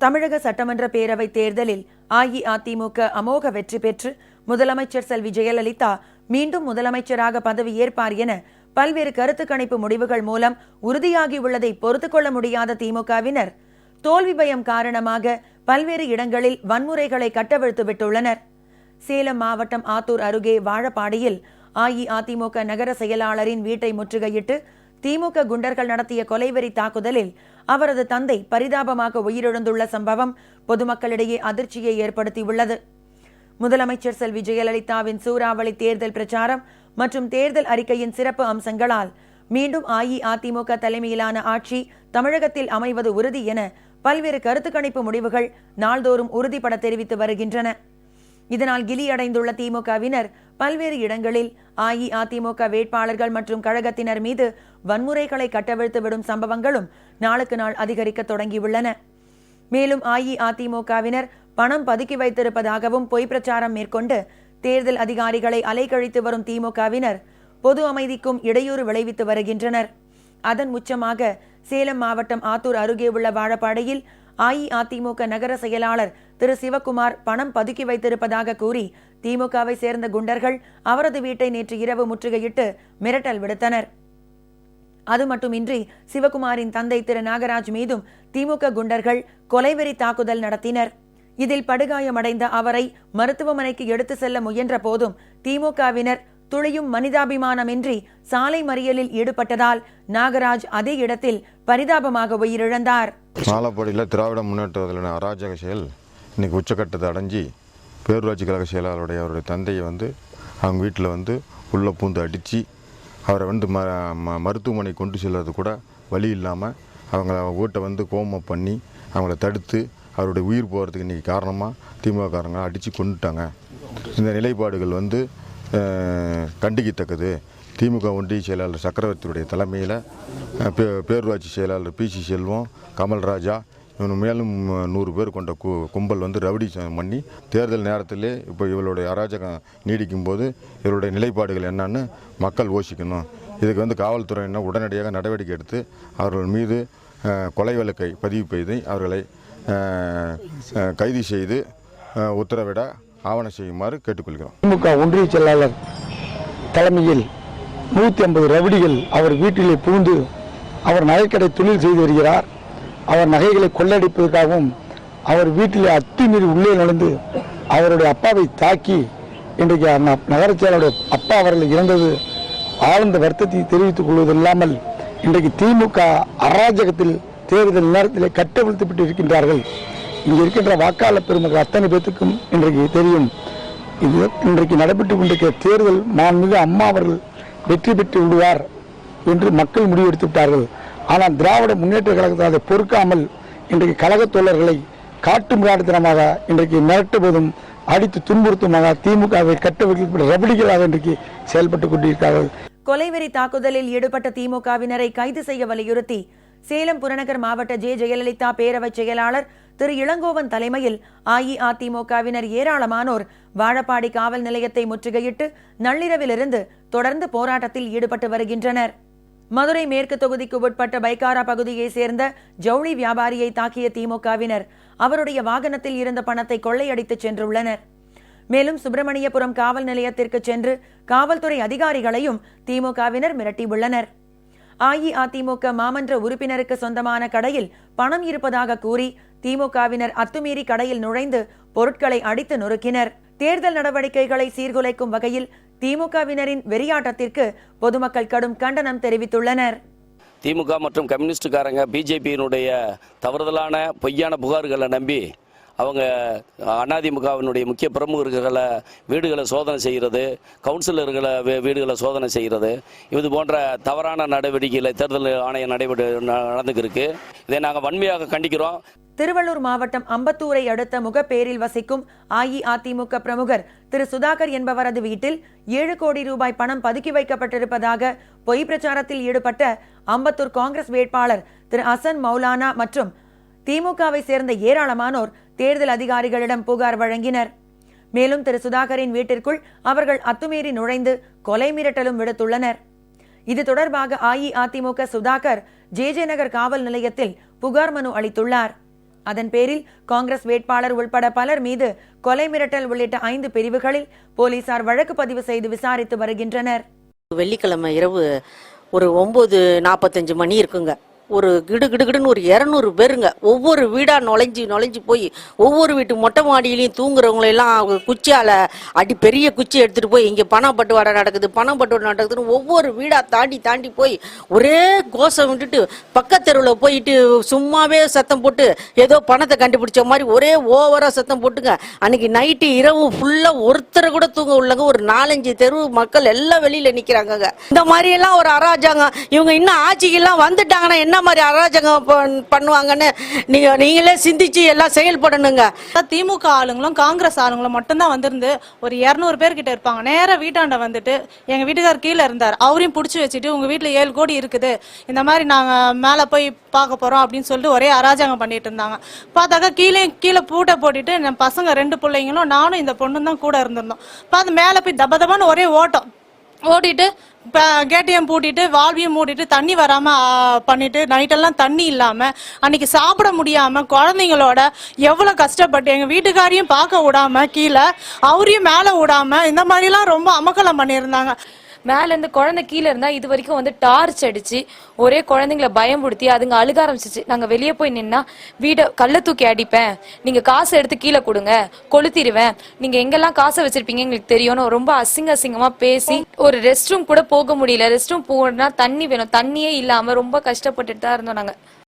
தமிழக சட்டமன்ற பேரவை தேர்தலில் அஇஅதிமுக அமோக வெற்றி பெற்று முதலமைச்சர் செல்வி ஜெயலலிதா மீண்டும் முதலமைச்சராக பதவியேற்பார் என பல்வேறு கருத்து கணிப்பு முடிவுகள் மூலம் உறுதியாகியுள்ளதை பொறுத்துக்கொள்ள முடியாத திமுகவினர் தோல்வி பயம் காரணமாக பல்வேறு இடங்களில் வன்முறைகளை கட்டவிழ்த்து விட்டுள்ளனர். சேலம் மாவட்டம் ஆத்தூர் அருகே வாழப்பாடியில் அஇஅதிமுக நகர செயலாளரின் வீட்டை முற்றுகையிட்டு திமுக குண்டர்கள் நடத்திய கொலைவெறி தாக்குதலில் அவரது தந்தை பரிதாபமாக உயிரிழந்துள்ள சம்பவம் பொதுமக்களிடையே அதிர்ச்சியை ஏற்படுத்தியுள்ளது. முதலமைச்சர் செல்வி ஜெயலலிதாவின் சூறாவளி தேர்தல் பிரச்சாரம் மற்றும் தேர்தல் அறிக்கையின் சிறப்பு அம்சங்களால் மீண்டும் அஇஅதிமுக தலைமையிலான ஆட்சி தமிழகத்தில் அமைவது உறுதி என பல்வேறு கருத்து கணிப்பு முடிவுகள் நாள்தோறும் உறுதிபட தெரிவித்து வருகின்றன. இதனால் கிலி அடைந்துள்ள திமுகவினர் பல்வேறு இடங்களில் அஇஅதிமுக வேட்பாளர்கள் மற்றும் கழகத்தினர் மீது வன்முறைகளை கட்டவிழ்த்து விடும் சம்பவங்களும் நாளுக்கு நாள் அதிகரிக்க தொடங்கியுள்ளன. மேலும் அஇஅதிமுகவினர் பணம் பதுக்கி வைத்திருப்பதாகவும் பொய் பிரச்சாரம் மேற்கொண்டு தேர்தல் அதிகாரிகளை அலைக்கழித்து வரும் திமுகவினர் பொது அமைதிக்கும் இடையூறு விளைவித்து வருகின்றனர். அதன் உச்சமாக சேலம் மாவட்டம் ஆத்தூர் அருகே உள்ள வாழப்பாடையில் அஇஅதிமுக நகர செயலாளர் திரு சிவக்குமார் பணம் பதுக்கி வைத்திருப்பதாக கூறி திமுகவை சேர்ந்த குண்டர்கள் அவரது வீட்டை நேற்று இரவு முற்றுகையிட்டு மிரட்டல் விடுத்தனர். அது மட்டுமின்றி சிவகுமாரின் தந்தை திரு நாகராஜ் மீதும் திமுக குண்டர்கள் கொலைவெறி தாக்குதல் நடத்தினர். இதில் படுகாயமடைந்த அவரை மருத்துவமனைக்கு எடுத்து செல்ல முயன்ற போதும் திமுகவினர் துளியும் மனிதாபிமானமின்றி சாலை மறியலில் ஈடுபட்டதால் நாகராஜ் அதே இடத்தில் பரிதாபமாக உயிரிழந்தார். மாலப்பாடியில் திராவிட முன்னேற்றத்தின அராஜக செயல் இன்னைக்கு உச்சக்கட்டத்தை அடைஞ்சி பேரூராட்சி கழக செயலாளருடைய அவருடைய தந்தையை வந்து அவங்க வீட்டில் வந்து உள்ளே பூந்து அடித்து அவரை வந்து ம ம- மருத்துவமனை கொண்டு செல்வது கூட வழி இல்லாமல் அவங்கள வீட்டை வந்து கோமம் பண்ணி அவங்கள தடுத்து அவருடைய உயிர் போகிறதுக்கு இன்றைக்கி காரணமாக திமுககாரங்க அடித்து கொண்டுட்டாங்க. இந்த நிலைப்பாடுகள் வந்து கண்டிக்கத்தக்கது. திமுக ஒன்றிய செயலாளர் சக்கரவர்த்தியுடைய தலைமையில் பே பேரூராட்சி செயலாளர் பிசி செல்வம் கமல்ராஜா இவன் மேலும் நூறு பேர் கொண்ட கு கும்பல் வந்து ரவுடி பண்ணி தேர்தல் நேரத்திலே இப்போ இவளுடைய அராஜகம் நீடிக்கும் போது இவருடைய நிலைப்பாடுகள் என்னன்னு மக்கள் யோசிக்கணும். இதுக்கு வந்து காவல்துறையினர் உடனடியாக நடவடிக்கை எடுத்து அவர்கள் மீது கொலை வழக்கை பதிவு செய்து அவர்களை கைது செய்து உத்தரவிட ஆவணம் செய்யுமாறு கேட்டுக்கொள்கிறோம். திமுக ஒன்றிய செயலாளர் தலைமையில் நூற்றி ஐம்பது ரவுடிகள் அவர் வீட்டிலே பூந்து அவர் நகைக்கடை தொழில் செய்து வருகிறார். அவர் நகைகளை கொள்ளடிப்பதற்காகவும் அவர் வீட்டிலே அத்துமீறி உள்ளே நுழைந்து அவருடைய அப்பாவை தாக்கி இன்றைக்கு நகரச் செயலருடைய அப்பா அவர்கள் இறந்தது ஆழ்ந்த வருத்தத்தை தெரிவித்துக் கொள்வது இல்லாமல் இன்றைக்கு திமுக அராஜகத்தில் தேர்தல் நேரத்தில் கட்டவிழ்த்துப்பட்டு இருக்கின்றார்கள். இங்கே இருக்கின்ற வாக்காளர் பெருமக்கள் அத்தனை பேத்துக்கும் இன்றைக்கு தெரியும். இது இன்றைக்கு நடைபெற்று கொண்டிருக்கிற தேர்தல் மாண்புமிகு அம்மா அவர்கள் வெற்றி பெற்று விடுவார் என்று மக்கள் முடிவெடுத்து விட்டார்கள். ஆனால் திராவிட முன்னேற்ற கழகத்தை அதை பொறுக்காமல் இன்றைக்கு கழகத் தோழர்களை காட்டு மிராட்டுத்தனமாக இன்றைக்கு மிரட்டுவதும் அடித்து துன்புறுத்துமாக திமுகவை கட்டவிழ்க்கப்பட்ட ரபடிகளாக இன்றைக்கு செயல்பட்டுக் கொண்டிருக்கிறார்கள். கொலைவெறி தாக்குதலில் ஈடுபட்ட திமுகவினரை கைது செய்ய வலியுறுத்தி சேலம் புறநகர் மாவட்ட ஜே. ஜெயலலிதா பேரவைச் செயலாளர் திரு. இளங்கோவன் தலைமையில் அஇஅதிமுகவினர் ஏராளமானோர் வாழப்பாடி காவல் நிலையத்தை முற்றுகையிட்டு நள்ளிரவிலிருந்து தொடர்ந்து போராட்டத்தில் ஈடுபட்டு வருகின்றனர். மதுரை மேற்கு தொகுதிக்கு உட்பட்ட பைக்காரா பகுதியைச் சேர்ந்த ஜவுளி வியாபாரியை தாக்கிய திமுகவினர் அவருடைய வாகனத்தில் இருந்த பணத்தை கொள்ளையடித்துச் சென்றுள்ளனர். மேலும் சுப்பிரமணியபுரம் காவல் நிலையத்திற்கு சென்று காவல்துறை அதிகாரிகளையும் திமுகவினர் மிரட்டியுள்ளனர். அஇஅதிமுக மாமன்ற உறுப்பினருக்கு சொந்தமான கடையில் பணம் இருப்பதாக கூறி திமுகவினர் அத்துமீறி கடையில் நுழைந்து பொருட்களை அடித்து நொறுக்கினர். தேர்தல் நடவடிக்கைகளை சீர்குலைக்கும் வகையில் திமுகவினரின் வெறியாட்டத்திற்கு பொதுமக்கள் கடும் கண்டனம் தெரிவித்துள்ளனர். திமுக மற்றும் கம்யூனிஸ்டுக்காரங்க பிஜேபியினுடைய தவறுதலான பொய்யான புகார்களை நம்பி அவங்க அதிமுகவினுடைய முக்கிய பிரமுகர்களை வீடுகளை சோதனை செய்கிறது கவுன்சிலர்களை வீடுகளை சோதனை செய்கிறது. இது போன்ற தவறான நடவடிக்கைகளை தேர்தல் ஆணையம் நடைபெற்று நடந்துக்கிருக்கு. இதை நாங்கள் வன்மையாக கண்டிக்கிறோம். திருவள்ளூர் மாவட்டம் அம்பத்தூரை அடுத்த முகப்பேரில் வசிக்கும் அஇஅதிமுக பிரமுகர் திரு சுதாகர் என்பவரது வீட்டில் ஏழு கோடி ரூபாய் பணம் பதுக்கி வைக்கப்பட்டிருப்பதாக பொய் பிரச்சாரத்தில் ஈடுபட்ட அம்பத்தூர் காங்கிரஸ் வேட்பாளர் திரு அசன் மௌலானா மற்றும் திமுகவை சேர்ந்த ஏராளமானோர் தேர்தல் அதிகாரிகளிடம் புகார் வழங்கினர். மேலும் திரு சுதாகரின் வீட்டிற்குள் அவர்கள் அத்துமீறி நுழைந்து கொலை மிரட்டலும் விடுத்துள்ளனர். இது தொடர்பாக அஇஅதிமுக சுதாகர் ஜே ஜே நகர் காவல் நிலையத்தில் புகார் மனு அளித்துள்ளார். அதன் பேரில் காங்கிரஸ் வேட்பாளர் உள்பட பலர் மீது கொலை மிரட்டல் உள்ளிட்ட ஐந்து பிரிவுகளில் போலீசார் வழக்கு பதிவு செய்து விசாரித்து வருகின்றனர். வெள்ளிக்கிழமை இரவு ஒரு ஒன்பது நாற்பத்தஞ்சு மணி இருக்குங்க. ஒரு கிடு கிடுகிடுன்னு ஒரு இரநூறு பேருங்க. ஒவ்வொரு வீடாக நுழைஞ்சு நுழைஞ்சு போய் ஒவ்வொரு வீட்டு மொட்டை மாடியிலையும் தூங்குறவங்களெல்லாம் குச்சியால் அடி பெரிய குச்சி எடுத்துகிட்டு போய் இங்கே பணம் பட்டுவாடை நடக்குது பணம் பட்டுவாடை நடக்குதுன்னு ஒவ்வொரு வீடாக தாண்டி தாண்டி போய் ஒரே கோஷம் விட்டுட்டு பக்கத்தெருவில் போயிட்டு சும்மாவே சத்தம் போட்டு ஏதோ பணத்தை கண்டுபிடிச்ச மாதிரி ஒரே ஓவராக சத்தம் போட்டுங்க. அன்னைக்கு நைட்டு இரவு ஃபுல்லாக ஒருத்தரை கூட தூங்க உள்ளங்க ஒரு நாலஞ்சு தெரு மக்கள் எல்லாம் வெளியில் நிற்கிறாங்கங்க இந்த மாதிரியெல்லாம் ஒரு அராஜாங்க இவங்க இன்னும் ஆட்சிக்கெல்லாம் வந்துட்டாங்கன்னா என்ன மாதிரி அராஜகம் பண்- பண்ணுவாங்கன்னு நீங்க நீங்களே சிந்திச்சு எல்லாம் செயல்படணுங்க. திமுக ஆளுங்களும் காங்கிரஸ் ஆளுங்களும் மட்டும்தான் வந்திருந்து ஒரு இரநூறு பேர் கிட்ட இருப்பாங்க. நேர வீட்டாண்ட வந்துட்டு எங்க வீட்டுக்கார் கீழே இருந்தார். அவரையும் பிடிச்சி வச்சுட்டு உங்க வீட்டுல ஏழு கோடி இருக்குது. இந்த மாதிரி நாங்க மேல போய் பார்க்க போறோம் அப்படின்னு சொல்லிட்டு ஒரே அராஜகம் பண்ணிட்டு இருந்தாங்க. பார்த்தாக்கா கீழே கீழே பூட்டை போட்டுட்டு என் பசங்க ரெண்டு பிள்ளைங்களும் நானும் இந்த பொண்ணும் தான் கூட இருந்திருந்தோம். பார்த்து மேல போய் தப ஒரே ஓட்டம். ஓட்டிட்டு இப்போ கேட்டையும் பூட்டிட்டு வால்வையும் மூடிட்டு தண்ணி வராம பண்ணிட்டு நைட்டெல்லாம் தண்ணி இல்லாம அன்னைக்கு சாப்பிட முடியாம குழந்தைங்களோட எவ்வளவு கஷ்டப்பட்டு எங்க வீட்டுக்காரையும் பார்க்க விடாம கீழே அவரையும் மேல விடாம இந்த மாதிரிலாம் ரொம்ப அமக்கலம் பண்ணியிருந்தாங்க. மேல இருந்து குழந்தை கீழே இருந்தா இது வரைக்கும் வந்து டார்ச் அடிச்சு ஒரே குழந்தைங்களை பயம்படுத்தி அதுங்க அழுக ஆரம்பிச்சிச்சு. நாங்க வெளியே போய் நின்னா வீடை கல்ல தூக்கி அடிப்பேன். நீங்க காசு எடுத்து கீழே கொடுங்க. கொளுத்திடுவேன். நீங்க எங்கெல்லாம் காசை வச்சிருப்பீங்க எங்களுக்கு தெரியும்னு ரொம்ப அசிங்க அசிங்கமா பேசி ஒரு ரெஸ்ட் ரூம் கூட போக முடியல. ரெஸ்ட் ரூம் போனா தண்ணி வேணும். தண்ணியே இல்லாம ரொம்ப கஷ்டப்பட்டுட்டு தான் இருந்தோம் நாங்க.